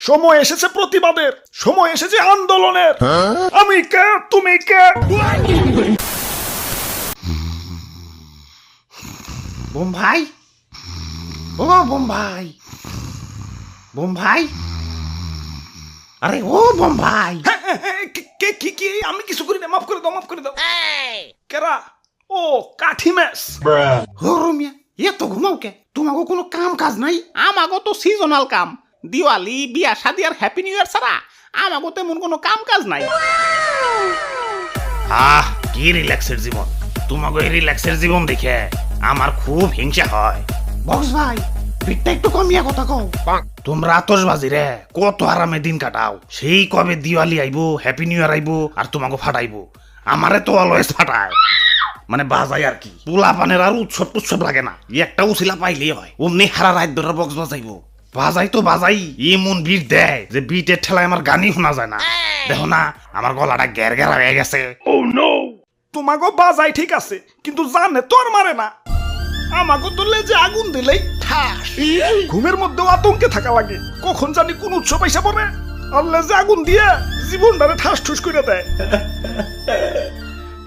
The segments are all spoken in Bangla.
সময় এসেছে প্রতিবাদের সময় এসেছে আন্দোলনের। আমি কে? তুমি কে? বোম্বাই? ও বোম্বাই। বোম্বাই? আরে ও বোম্বাই। হ্যাঁ, হ্যাঁ, হ্যাঁ, কে- কে কি আমি কিছু করি না মাফ করে দাও মাফ করে দাও। কেরা? ও কাঠি মেস ও রুমিয়া এত ঘুমাও কে? তোমাকে কোনো কাম কাজ নাই? আমাগো তো সিজনাল কাম। দিওয়ালি বিয়া শাদি আর হ্যাপি নিউ ইয়ার ছাড়া আমাগো তেমন কোনো কাম কাজ নাই। আহ কি রিল্যাক্সের জীবন। তোমাকে এই রিল্যাক্সের জীবন দেখে আমার খুব হিংসা হয়। বক্স ভাই পিঠটা একটু কমিয়া কথা কও। তোমরা আতসবাজি রে কত আরামে দিন কাটাও। সেই কবে দিওয়ালি আইবো হ্যাপি নিউ ইয়ার আইবো আর তোমাকে ফাটাইবো। আমারে তো অলওয়েজ ফাটায়। মানে বাজাই আর কি। পোলা পানের আর উৎসব টুৎসব লাগে না। একটা উছিলা পাইলেই হয়। অমনি হারা রাত ধরে বক্স বাজাইবো। বাজাই তো বাজাই। এমন বিট দেয় যে বিটের ঠেলায় আমার গানই শোনা যায় না। দেখো না আমার গলাটা গ্যার গ্যারা হয়ে গেছে। ও নো তোমাগো বাজাই ঠিক আছে কিন্তু জানে তোর মারে না। আমাগো তো লেজে আগুন দিলেই ঠাস। ঘুমের মধ্যেও আতঙ্কে থাকা লাগে। কখন জানি কোন উৎস এসে পড়ে। আর লেজে আগুন দিয়ে জীবনটারে ঠাস ঠুস করে দেয়।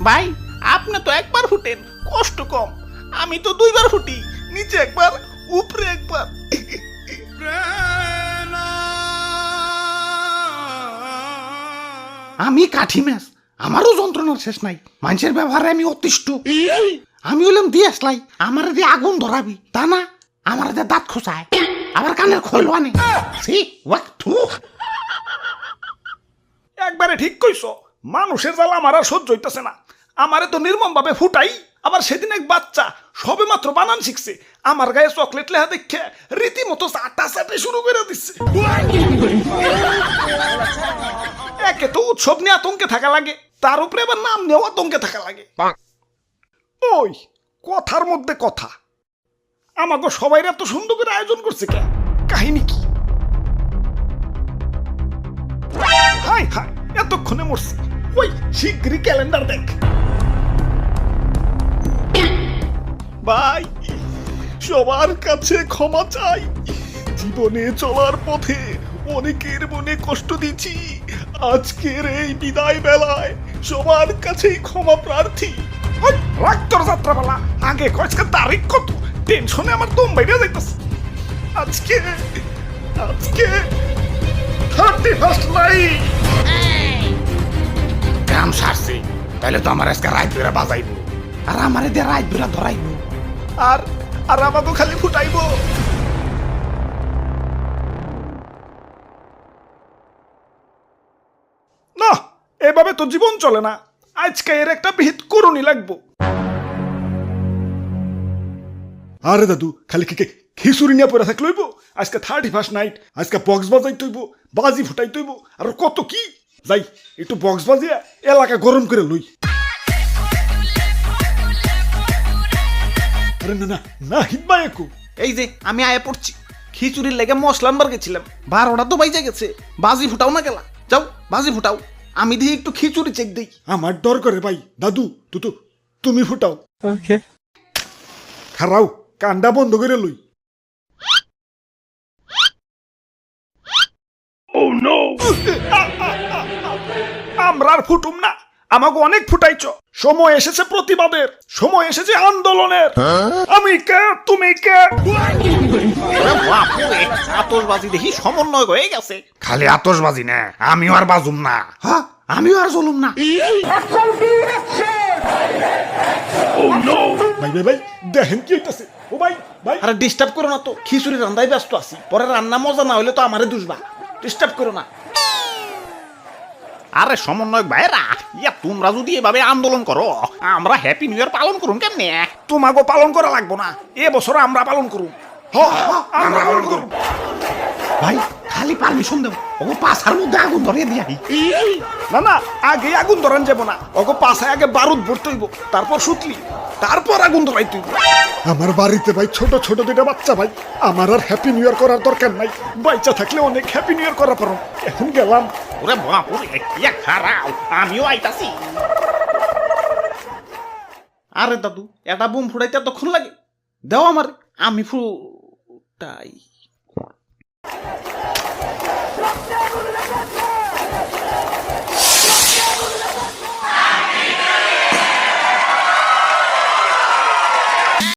ভাই আপনি তো একবার ফুটেন কষ্ট কম। আমি তো দুইবার ফুটি নিচে একবার উপরে একবার। আমি কাঠি ম্যাচ আমারও যন্ত্রণার শেষ নাই, মানুষের ব্যবহারে আমি অতিষ্ঠ। আমি হলাম দিয়ে আসলাই আমার দিয়ে আগুন ধরাবি, তা না? আমার দিয়ে দাঁত খোঁচায়, আবার কানের খোল আনে একবারে ঠিক কইছো, মানুষের জ্বালা আমার আর সহ্য হইতেছে না। আমারে তো নির্মম ভাবে ফুটাই, আবার সেদিন এক বাচ্চা সবে মাত্র বানান শিখছে, আমার গায়ে চকলেট লেহা দেখে রীতিমতো চাটা চাটে শুরু করে দিচ্ছে। একে তো উৎসব নিয়ে আতঙ্কে থাকা লাগে তার উপরে আবার নাম নিয়েও আতঙ্কে থাকা লাগে। ওই কথার মধ্যে কথা। আমাকে সবাই এত সুন্দর করে আয়োজন করছে কে? কাহিনী কি? হাই হাই এতক্ষণে মরছি। ওই শিগগিরই ক্যালেন্ডার দেখ। ভাই সবার কাছে ক্ষমা চাই। জীবনে চলার পথে অনেকের মনে কষ্ট দিচ্ছি। আজকের এই বিদায় বেলায় সবার কাছেই ক্ষমা প্রার্থী। ওই, রাখ তোর যাত্রাবেলা আগে কয়েকটা তারিখ কত? টেনশনে আমার দম বাইরে যাইতেছে। আজকে আজকে থার্টি ফার্স্ট নাইট। কাম সারছে তাহলে তো আমার আজকে রাত বেড়া বাজাইবো। আর আমার দিয়ে রাত বেড়া ধরাইবো। আর আর আমাকে খালি ফুটাইবো। তো জীবন চলে না। আজকে এর একটা ভিত করুনি লাগবো। আরে দাদু খালি কি খিচুড়ি নিয়ে পড়ে থাকলে হইব? আজকে থার্টি ফার্স্ট নাইট আজকে বক্স বাজাই তৈব বাজি ফুটাই তৈব আর কত কি? যাই একটু বক্স বাজিয়া এলাকা গরম করে লই। আরে না না না হিটবা একু। এই যে আমি আয়া পড়ছি। খিচুড়ির লেগে মশলা আনবার গেছিলাম। বারোটা তো বাইজে গেছে। বাজি ফুটাও না গেলা। যাও বাজি ফুটাও। আমি দিয়ে একটু খিচুড়ি চেক দিই। আমার ডর করে ভাই। দাদু তু তো তুমি ফুটাও। খারাও কান্ডা বন্ধ করে লই। আমরা আর ফুটুম না। আমাকে অনেক ফুটাইছ। সময় এসেছে প্রতিবাদের সময় এসেছে আন্দোলনের। আমি কে? তুমি কে? আতসবাজি দেখি সমন্বয় হয়ে গেছে। খালি আতসবাজি না আমিও আর বাজুম না। হ্যাঁ? আমিও আর চলুম না। ভাই ভাই ভাই দেখেন কি হইতাছে। ও ভাই ভাই। আরে ডিস্টার্ব করো না তো খিচুড়ি রান্দায় ব্যস্ত আছি। পরে রান্না মজা না হলে তো আমারে দুষবা। ডিস্টার্ব করো না। আরে সমন্বয়ক ভাইরা ইয়া তোমরা যদি এভাবে আন্দোলন করো আমরা হ্যাপি নিউ ইয়ার পালন করুন কেমনে? তোমাকে পালন করা লাগবো না। এ বছর আমরা পালন করুন হ, হ, আমরা পালন করুম। ভাই খালি পারমিশন দেব ও পাশার মধ্যে আগুন ধরিয়ে দিয়া না না আগে আগুন ধরান যাব না। ওকে পাশে আগে বারুদ ভরতে হইব তারপর শুকলি তারপর আগুন ধরাই তুই। আমার বাড়িতে ভাই ছোট ছোট দুটা বাচ্চা ভাই। আমার আর হ্যাপি নিউ ইয়ার করার দরকার নাই। বাচ্চা থাকলে অনেক হ্যাপি নিউ ইয়ার করা পারো। এখন গেলাম। ওরে বাপুরে ইয়া খারাও আমিও আইতাছি। আরে দাদু এটা বুম ফুটাইতে এতক্ষণ লাগে? দাও আমার আমি ফুটাই।